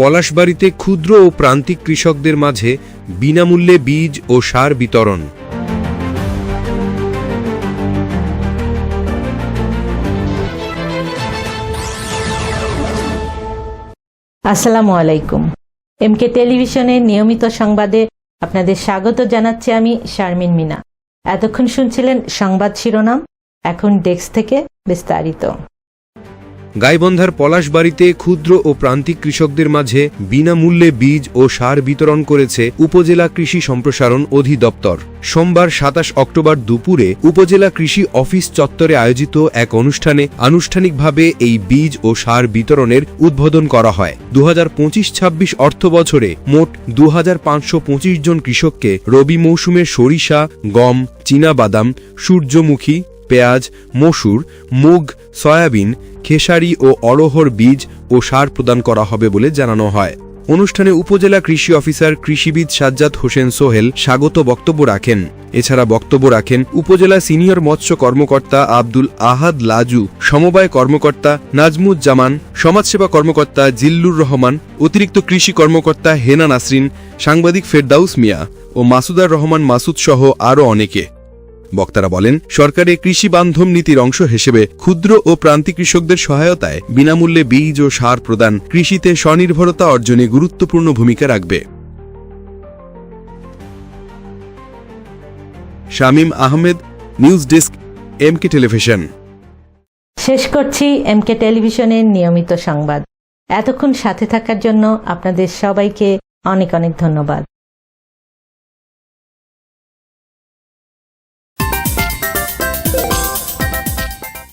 পলাশবাড়িতে ক্ষুদ্র ও প্রান্তিক কৃষকদের মাঝে বিনামূল্যে বীজ ও সার বিতরণ। আসসালামু আলাইকুম। এমকে টেলিভিশনের নিয়মিত সংবাদে আপনাদের স্বাগত জানাচ্ছি আমি শারমিন মিনা। এতক্ষণ শুনছিলেন সংবাদ শিরোনাম, এখন ডেস্ক থেকে বিস্তারিত। গাইবন্ধার পলাশবাড়িতে ক্ষুদ্র ও প্রান্তিক কৃষকদের মাঝে বিনামূল্যে বীজ ও সার বিতরণ করেছে উপজেলা কৃষি সম্প্রসারণ অধিদপ্তর। সোমবার সাতাশ অক্টোবর দুপুরে উপজেলা কৃষি অফিস চত্বরে আয়োজিত এক অনুষ্ঠানে আনুষ্ঠানিকভাবে এই বীজ ও সার বিতরণের উদ্বোধন করা হয়। দু হাজার পঁচিশ ছাব্বিশ অর্থ বছরে মোট দুহাজার পাঁচশো পঁচিশ জন কৃষককে রবি মৌসুমে সরিষা, গম, চীনাবাদাম, সূর্যমুখী পেঁয়াজ, মসুর, মুগ, সয়াবিন, খেসারি ও অড়হর বীজ ও সার প্রদান করা হবে বলে জানানো হয়। অনুষ্ঠানে উপজেলা কৃষি অফিসার কৃষিবিদ সাজ্জাদ হোসেন সোহেল স্বাগত বক্তব্য রাখেন। এছাড়া বক্তব্য রাখেন উপজেলা সিনিয়র মৎস্য কর্মকর্তা আব্দুল আহাদ লাজু, সমবায় কর্মকর্তা নাজমুজ্জামান, সমাজসেবা কর্মকর্তা জিল্লুর রহমান, অতিরিক্ত কৃষি কর্মকর্তা হেনা নাসরিন, সাংবাদিক ফেরদাউস মিয়া ও মাসুদার রহমান মাসুদ সহ আরও অনেকে। বক্তারা বলেন, সরকারের কৃষি বান্ধব নীতির অংশ হিসেবে ক্ষুদ্র ও প্রান্তিক কৃষকদের সহায়তায় বিনামূল্যে বীজ ও সার প্রদান কৃষিতে স্বনির্ভরতা অর্জনে গুরুত্বপূর্ণ ভূমিকা রাখবে। Shamim Ahmed, news desk, MK television. শেষ করছি এমকে টেলিভিশনের নিয়মিত সংবাদ। এতক্ষণ সাথে থাকার জন্য আপনাদের সবাইকে অনেক অনেক ধন্যবাদ।